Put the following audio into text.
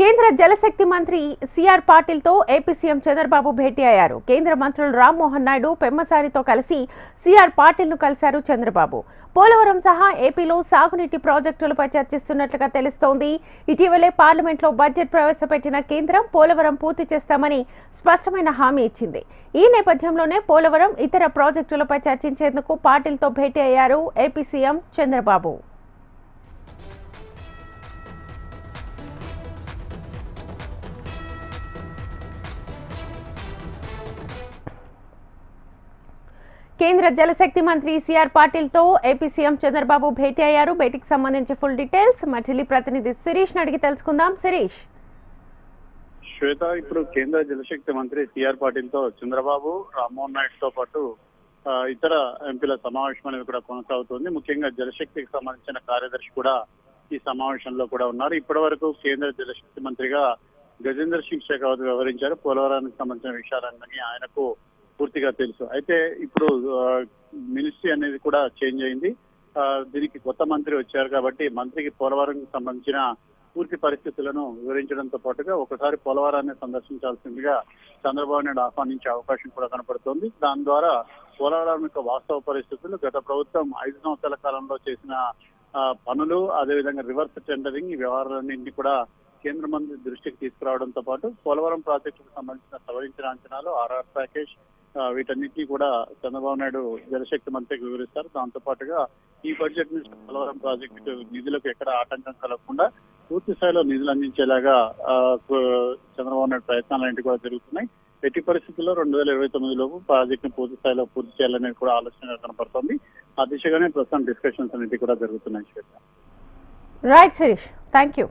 కేంద్ర జలశక్తి మంత్రి సిఆర్ పాటిల్తో ఏపీ సీఎం చంద్రబాబు భేటీ అయ్యారు. కేంద్ర మంత్రులు రామ్మోహన్ నాయుడు పెమ్మసారితో కలిసి సిఆర్ పాటిల్ను కలిశారు చంద్రబాబు. పోలవరం సహా ఏపీలో సాగునీటి ప్రాజెక్టులపై చర్చిస్తున్నట్లుగా తెలుస్తోంది. ఇటీవలే పార్లమెంట్లో బడ్జెట్ ప్రవేశపెట్టిన కేంద్రం పోలవరం పూర్తి చేస్తామని స్పష్టమైన హామీ ఇచ్చింది. ఈ నేపథ్యంలోనే పోలవరం ఇతర ప్రాజెక్టులపై చర్చించేందుకు పాటిల్తో భేటీ అయ్యారు ఏపీ సీఎం చంద్రబాబు. కేంద్ర జలశక్తి మంత్రి సిఆర్ పాటిల్తో ఏపీ సీఎం చంద్రబాబు భేటీ అయ్యారు. భేటీకి సంబంధించి ఫుల్ డీటెయిల్స్ మా ఢిల్లీ ప్రతినిధి శిరీష్ అడిగి తెలుసుకుందాం. శిరీష్. శ్వేత ఇప్పుడు కేంద్ర జలశక్తి మంత్రి సిఆర్ పాటిల్తో చంద్రబాబు రామ్మోహన్ నాయుడుతో పాటు ఇతర ఎంపీల సమావేశం అనేది కూడా కొనసాగుతుంది. ముఖ్యంగా జలశక్తికి సంబంధించిన కార్యదర్శి కూడా ఈ సమావేశంలో కూడా ఉన్నారు. ఇప్పటి వరకు కేంద్ర జలశక్తి మంత్రిగా గజేందర్ సింగ్ షెకావత్ వివరించారు పోలవరానికి సంబంధించిన విషయాలన్నీ ఆయనకు పూర్తిగా తెలుసు. అయితే ఇప్పుడు మినిస్ట్రీ అనేది కూడా చేంజ్ అయింది. ఆ, దీనికి కొత్త మంత్రి వచ్చారు కాబట్టి మంత్రికి పోలవరంకి సంబంధించిన పూర్తి పరిస్థితులను వివరించడంతో పాటుగా ఒకసారి పోలవరాన్ని సందర్శించాల్సిందిగా చంద్రబాబు నాయుడు ఆహ్వానించే అవకాశం కూడా కనపడుతోంది. దాని ద్వారా పోలవరం యొక్క వాస్తవ పరిస్థితులు గత ప్రభుత్వం ఐదు సంవత్సరాల కాలంలో చేసిన ఆ, పనులు అదేవిధంగా రివర్స్ టెండరింగ్ ఈ వ్యవహారాలన్నింటినీ కూడా కేంద్ర మంత్రి దృష్టికి తీసుకురావడంతో పాటు పోలవరం ప్రాజెక్టుకు సంబంధించిన సవరించిన అంచనాలు ఆర్ఆర్ ప్యాకేజ్ వీటన్నిటినీ కూడా చంద్రబాబు నాయుడు జలశక్తి మంత్రికి వివరిస్తారు. దాంతో పాటుగా ఈ బడ్జెట్ నుంచి పోలవరం ప్రాజెక్టు నిధులకు ఎక్కడ ఆటంకం కలగకుండా పూర్తి స్థాయిలో నిధులు అందించేలాగా చంద్రబాబు నాయుడు ప్రయత్నాలు కూడా జరుగుతున్నాయి. ఎట్టి పరిస్థితుల్లో రెండు వేల ఇరవై తొమ్మిది లోపు ప్రాజెక్ట్ పూర్తి స్థాయిలో పూర్తి చేయాలనేది కూడా ఆలోచన కనపడుతోంది. ఆ దిశగానే ప్రస్తుతం డిస్కషన్స్ అనేవి కూడా జరుగుతున్నాయి రైట్ శిరీష్ థ్యాంక్ యూ